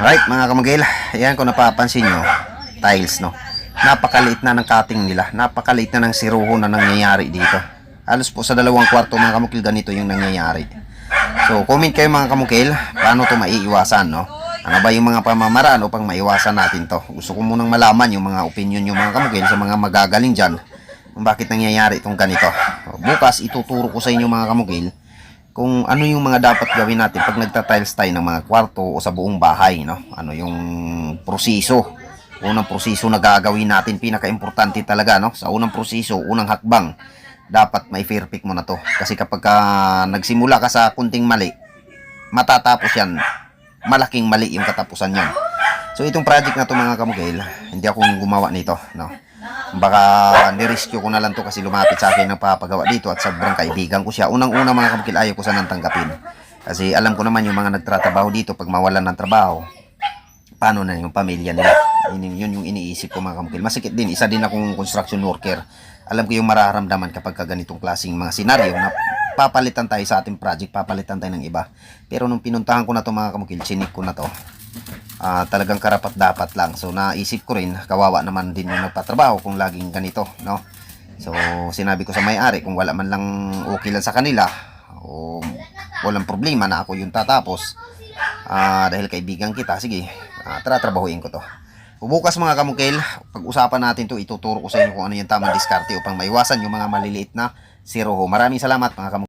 Right mga kamugil, ayan kung napapansin nyo, tiles no. Napakaliit na ng cutting nila, napakaliit na ng siruho na nangyayari dito. Halos po sa dalawang kwarto mga kamukil ganito yung nangyayari. So comment kayo mga kamukil, paano to maiiwasan no? Ano ba yung mga pamamaraan upang maiwasan natin to? Gusto ko munang malaman yung mga opinion yung mga kamukil sa mga magagaling dyan kung bakit nangyayari itong ganito. Bukas ituturo ko sa inyo mga kamukil kung ano yung mga dapat gawin natin pag nagta-tiles tayo ng mga kwarto o sa buong bahay, no? Ano yung proseso. Unang proseso na gagawin natin, pinaka-importante talaga, no? Sa unang proseso, unang hakbang, dapat may fair pick mo na to. Kasi kapag ka nagsimula ka sa kunting mali, matatapos yan, malaking mali yung katapusan yan. So itong project na to mga kamugil, hindi ako gumawa nito, no? Baka nirescue ko na lang to kasi lumapit sa akin ng papagawa dito at sobrang kaibigan ko siya. Unang-una mga kamukil, ayaw ko sanang tanggapin. Kasi alam ko naman yung mga nagtratrabaho dito, pag mawalan ng trabaho, paano na yung pamilya nila. Yun, yun yung iniisip ko mga kamukil. Masikip din, isa din akong construction worker. Alam ko yung mararamdaman kapag ka ganitong klaseng mga senaryo na papalitan tayo sa ating project, papalitan tayo ng iba. Pero nung pinuntahan ko na to mga kamukil, chinik ko na to. Ah, talagang karapat dapat lang. So naisip ko rin, kawawa naman din yung nagpatrabaho kung laging ganito, no? So sinabi ko sa may-ari kung wala man lang okay lang sa kanila o walang problema na ako yung tatapos ah, dahil kaibigan kita, sige, ah, tara trabahuin ko to. Bukas mga kamukil, pag-usapan natin to, ituturo ko sa inyo kung ano yung tamang diskarte upang maiwasan yung mga maliliit na siroho. Maraming salamat mga kamukil.